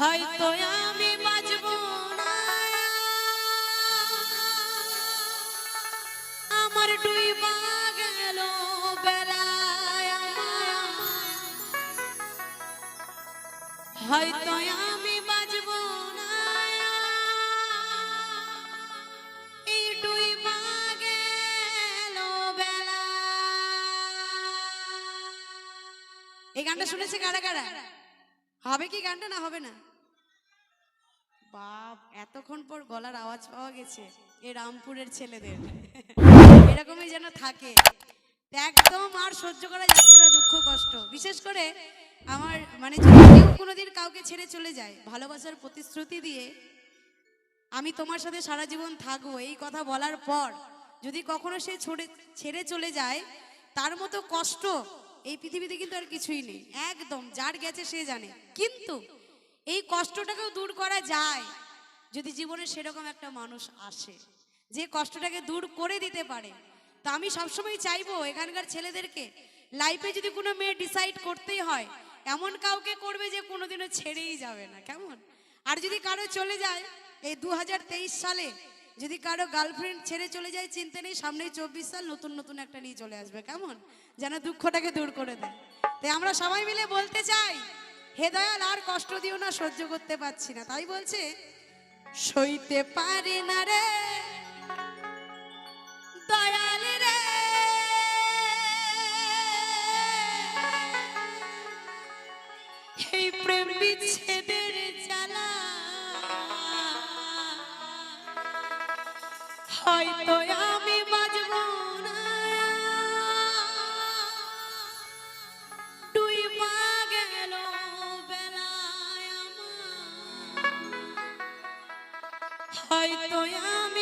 হয়তো আমি বাজব না। আমার ডুইবা গেল বেলায়। হয়তো আমি বাজব না। এই ডুইবা গেল বেলা এই গানটা শুনেছে কারা কারা? হবে কি গানটা না হবে না? বাপ, এতক্ষণ পর গলার আওয়াজ পাওয়া গেছে এই রামপুরের ছেলেদের। এরকমই যেন থাকে। একদম আর সহ্য করা যাচ্ছে না দুঃখ, কষ্ট। বিশেষ করে আমার মানে যদি কোনোদিন কাউকে ছেড়ে চলে যায়, ভালোবাসার প্রতিশ্রুতি দিয়ে আমি তোমার সাথে সারা জীবন থাকব, এই কথা বলার পর যদি কখনো সে ছেড়ে চলে যায়, তার মতো কষ্ট এই পৃথিবীতে কিন্তু আর কিছুই নেই। একদম, যার গেছে সে জানে। কিন্তু এই কষ্টটাকেও দূর করা যায় যদি জীবনে সেরকম একটা মানুষ আসে। যে কষ্টটাকে দূর করে দিতে পারে। তো আমি সবসময় চাইব এখানকার ছেলেদেরকে লাইফে যদি কোনো মেয়ে ডিসাইড করতেই হয়, এমন কাউকে করবে যে কোনোদিনও ছেড়েই যাবে না। কেমন? আর যদি কারও চলে যায়, এই দু হাজার তেইশ সালে যদি কারও গার্লফ্রেন্ড ছেড়ে চলে যায়, চিনতে নেই সামনেই চব্বিশ সাল নতুন নতুন একটা নিয়ে চলে আসবে। কেমন? যেন দুঃখটাকে দূর করে দেয়। তাই আমরা সবাই মিলে বলতে চাই হে দয়াল, আর কষ্ট দিও না, সহ্য করতে পারছি না। তাই বলছে, সইতে পারি না রে, দয়াল রে। এই প্রেম বিচ্ছেদের জ্বালা হয়তো হয়তো আমি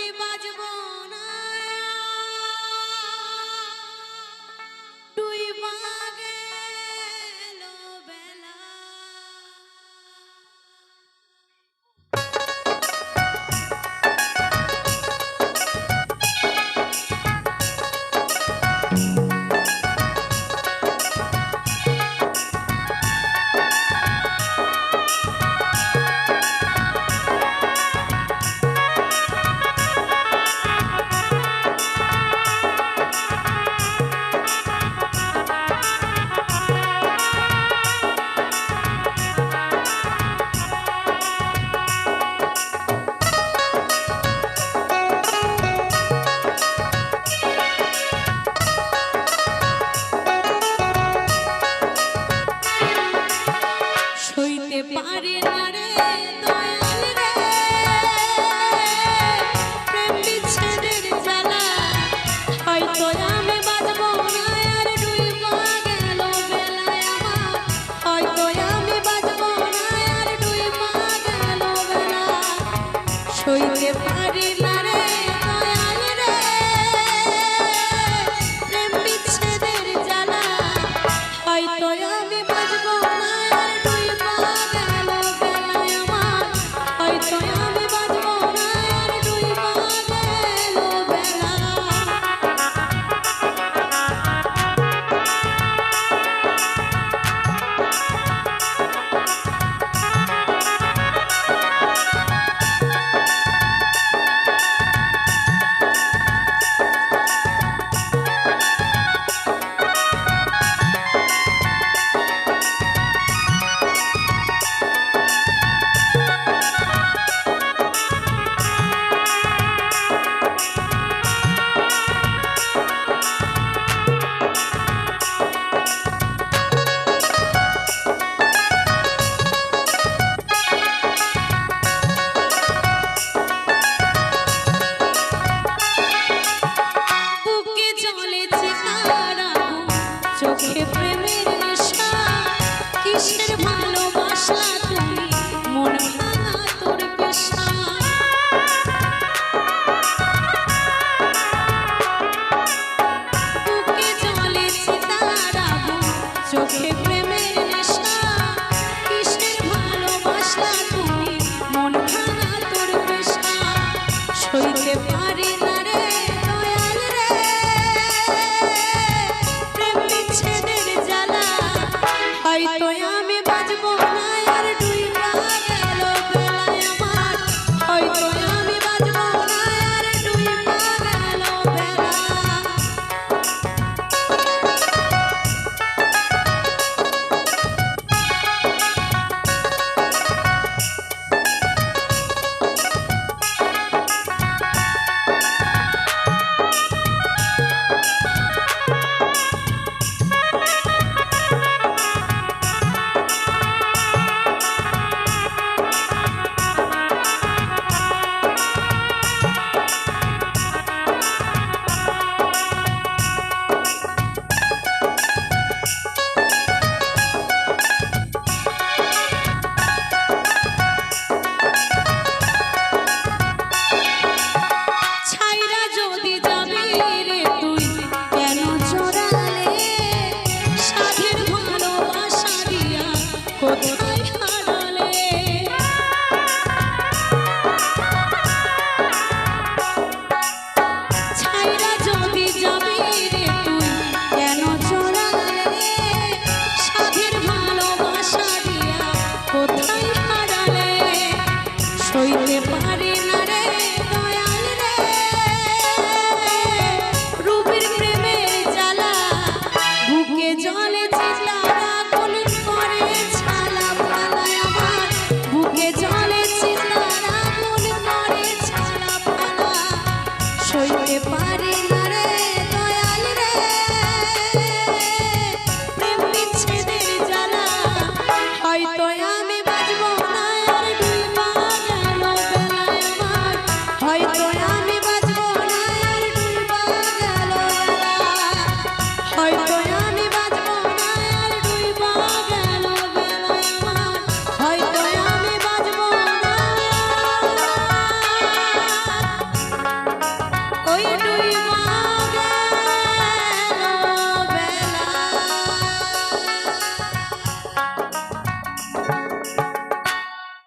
পারে